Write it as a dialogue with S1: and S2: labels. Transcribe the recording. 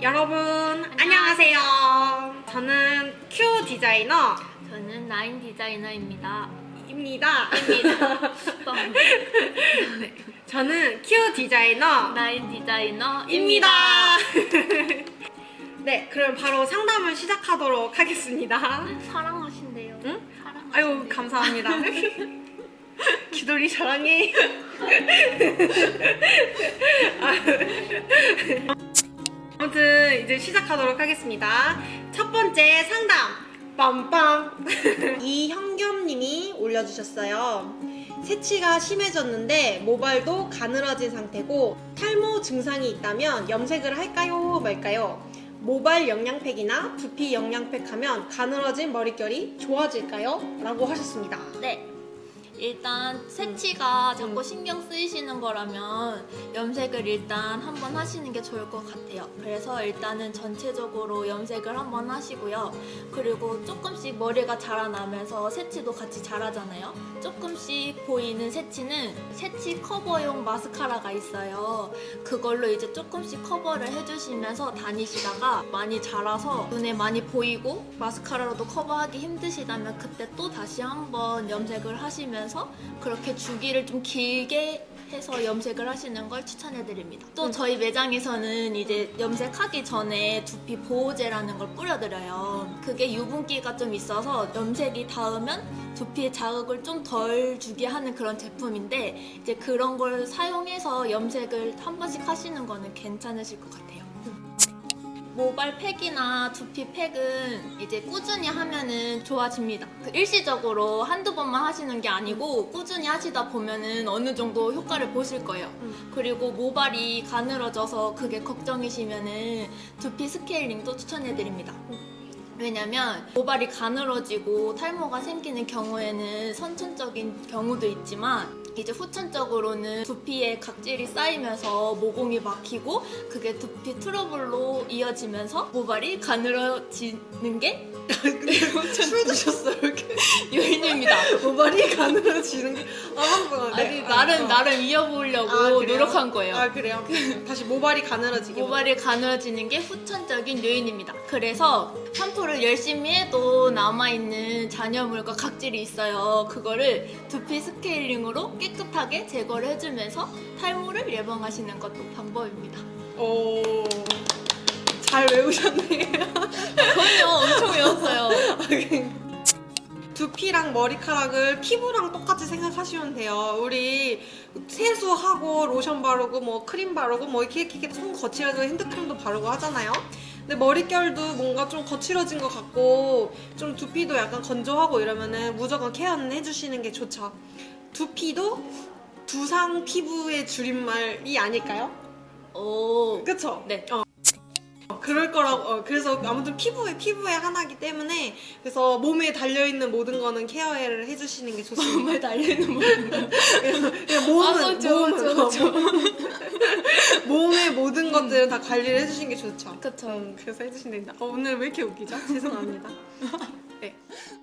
S1: 여러분 안녕하세요. 저는 큐 디자이너입니다.
S2: 저는 나인 디자이너입니다.
S1: 입니다.
S2: 네.
S1: 저는 큐 디자이너입니다.
S2: 나인 디자이너입니다.
S1: 네, 그럼 바로 상담을 시작하도록 하겠습니다.
S2: 사랑하신대요.
S1: 응?
S2: 사랑.
S1: 아유 감사합니다. 기돌이 사랑해. 이제 시작하도록 하겠습니다. 첫 번째 상담. 빰빰. 이형겸님이 올려주셨어요. 세치가 심해졌는데 모발도 가늘어진 상태고 탈모 증상이 있다면 염색을 할까요 말까요? 모발 영양팩이나 두피 영양팩 하면 가늘어진 머릿결이 좋아질까요? 라고 하셨습니다.
S2: 네. 일단 세치가 자꾸 신경 쓰이시는 거라면 염색을 일단 한번 하시는 게 좋을 것 같아요. 그래서 일단은 전체적으로 염색을 한번 하시고요. 그리고 조금씩 머리가 자라나면서 세치도 같이 자라잖아요. 조금씩 보이는 세치는 세치 커버용 마스카라가 있어요. 그걸로 이제 조금씩 커버를 해주시면서 다니시다가 많이 자라서 눈에 많이 보이고 마스카라로도 커버하기 힘드시다면 그때 또 다시 한번 염색을 하시면 서 그렇게 주기를 좀 길게 해서 염색을 하시는 걸 추천해드립니다. 또 저희 매장에서는 이제 염색하기 전에 두피 보호제라는 걸 뿌려드려요. 그게 유분기가 좀 있어서 염색이 닿으면 두피에 자극을 좀 덜 주게 하는 그런 제품인데 이제 그런 걸 사용해서 염색을 한 번씩 하시는 거는 괜찮으실 것 같아요. 모발 팩이나 두피 팩은 이제 꾸준히 하면은 좋아집니다. 그 일시적으로 한두 번만 하시는 게 아니고 꾸준히 하시다 보면은 어느 정도 효과를 보실 거예요.
S1: 음.
S2: 그리고 모발이 가늘어져서 그게 걱정이시면은 두피 스케일링도 추천해드립니다. 왜냐면 모발이 가늘어지고 탈모가 생기는 경우에는 선천적인 경우도 있지만 이제 후천적으로는 두피에 각질이 쌓이면서 모공이 막히고 그게 두피 트러블로 이어지면서 모발이 가늘어지는 게
S1: 술 드셨어요, 이렇게?
S2: 요인입니다.
S1: 모발이 가늘어지는 게. 아, 한번
S2: 아니 나름 나름 이어보려고
S1: 아, 그래요?
S2: 노력한 거예요.
S1: 아, 그래요? 다시 모발이 가늘어지게.
S2: 모발이 가늘어지는 게 후천적인 요인입니다. 그래서 샴푸를 열심히 해도 남아 있는 잔여물과 각질이 있어요. 그거를 두피 스케일링으로 깨끗하게 제거를 해주면서 탈모를 예방하시는 것도 방법입니다.
S1: 오. 잘 외우셨네요.
S2: 전혀 엄청 외웠어요.
S1: 두피랑 머리카락을 피부랑 똑같이 생각하시면 돼요. 우리 세수하고 로션 바르고 뭐 크림 바르고 뭐 이렇게 이렇게 손 거칠어지고 핸드크림도 바르고 하잖아요. 근데 머릿결도 뭔가 좀 거칠어진 것 같고 좀 두피도 약간 건조하고 이러면은 무조건 케어는 해주시는 게 좋죠. 두피도 두상 피부의 줄임말이 아닐까요?
S2: 오.
S1: 그쵸?
S2: 네.
S1: 어. 그럴 거라고 어, 그래서 아무튼 피부에 피부의 하나이기 때문에 그래서 몸에 달려 있는 모든 거는 케어를 해주시는 게 좋습니다.
S2: 정말 달리는 모든 거.
S1: 그래서 그냥 몸은
S2: 아, 그쵸,
S1: 몸은. 어, 몸의 모든 것들은 다 관리를 해주시는 게 좋죠.
S2: 그쵸.
S1: 음, 그래서 해주시면 됩니다. 어, 오늘 왜 이렇게 웃기죠? 죄송합니다.